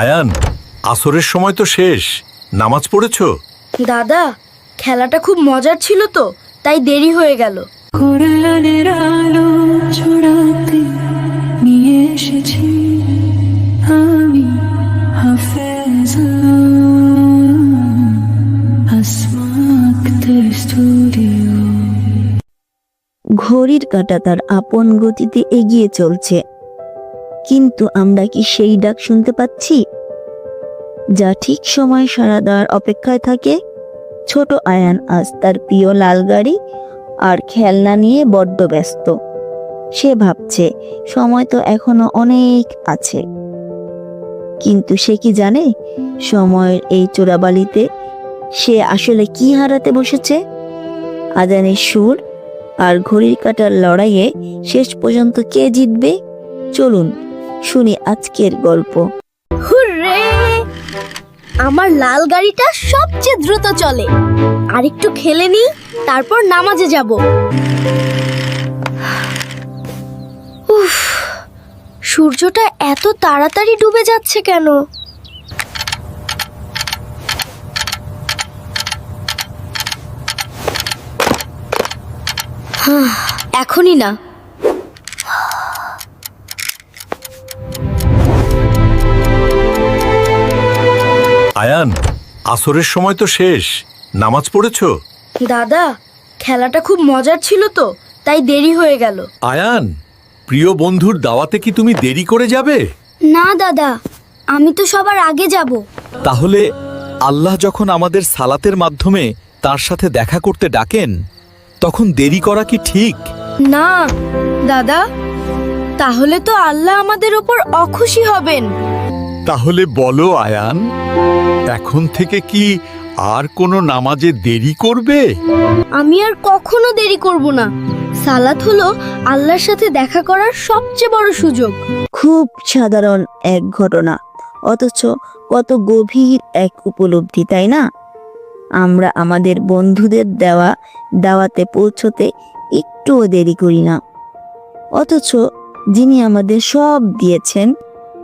আয়ান আসরের সময় তো শেষ। নামাজ পড়েছো? দাদা খেলাটা খুব মজার ছিল তো তাই দেরি হয়ে গেল। কোরআনের আলো ছড়াতে নিয়ে এসেছি আমি হাফেজ। আসমাক্তের স্টুডিও ঘড়ির কাঁটা তার আপন গতিতে এগিয়ে চলছে। কিন্তু আমরা কি সেই ডাক শুনতে পাচ্ছি? যা ঠিক সময় সারা দেওয়ার অপেক্ষায় থাকে ছোট আয়ান আজ তার প্রিয় লাল গাড়ি আর খেলনা নিয়ে বড্ড ব্যস্ত। সে ভাবছে, সময় তো এখনও অনেক আছে। কিন্তু সে কি জানে, সময়ের এই চোরাবালিতে সে আসলে কি হারাতে বসেছে? আজানের সুর আর ঘড়ির কাটার লড়াইয়ে শেষ পর্যন্ত কে জিতবে? চলুন শুনি আজকের গল্প। হুররে! আমার লাল গাড়িটা সবচেয়ে দ্রুত চলে। আর একটু খেলে নি, তারপর নামাজে যাব। সূর্যটা এত তাড়াতাড়ি ডুবে যাচ্ছে কেন? এখনই না। আয়ান আসরের সময় তো শেষ। নামাজ পড়েছো? দাদা খেলাটা খুব মজার ছিল তো তাই দেরি হয়ে গেল। আয়ান প্রিয় বন্ধুর দাওয়াতে কি তুমি দেরি করে যাবে? না দাদা আমি তো সবার আগে যাব। তাহলে আল্লাহ যখন আমাদের সালাতের মাধ্যমে তার সাথে দেখা করতে ডাকেন তখন দেরি করা কি ঠিক? না দাদা তাহলে তো আল্লাহ আমাদের ওপর অখুশি হবেন। তাহলে বলো আয়ান এখন থেকে কি আর কোনো নামাজে দেরি করবে? আমি আর কখনো দেরি করব না। সালাত হলো আল্লাহর সাথে দেখা করার সবচেয়ে বড় সুযোগ। খুব সাধারণ এক ঘটনা অথচ কত গভীর এক উপলব্ধি তাই না? আমরা আমাদের বন্ধুদের দেওয়া দাওয়াতে পৌঁছতে একটুও দেরি করি না। অথচ যিনি আমাদের সব দিয়েছেন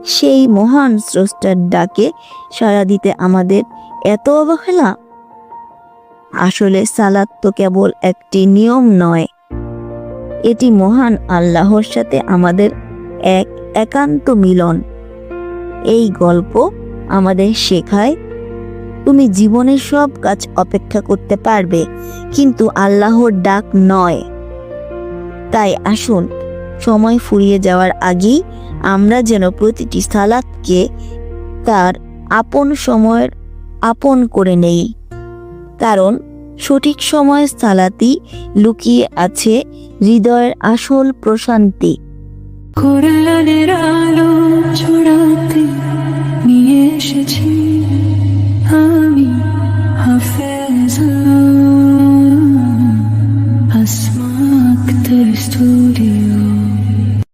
সেই মহান স্রষ্টার ডাকে সাড়া দিতে আমাদের এত অবহেলা? আসলে সালাত তো কেবল একটি নিয়ম নয়। এটি মহান আল্লাহর সাথে আমাদের এক একান্ত মিলন। এই গল্প আমাদের শেখায়, তুমি জীবনের সব কাজ অপেক্ষা করতে পারবে, কিন্তু আল্লাহর ডাক নয়। তাই আসুন সময় ফুরিয়ে যাওয়ার আগেই আমরা যেন প্রতিটি সালাদকে তার আপন সময়ের আপন করে নেই। কারণ সঠিক সময় সালাতি লুকিয়ে আছে হৃদয়ের আসল প্রশান্তি। কোরআনের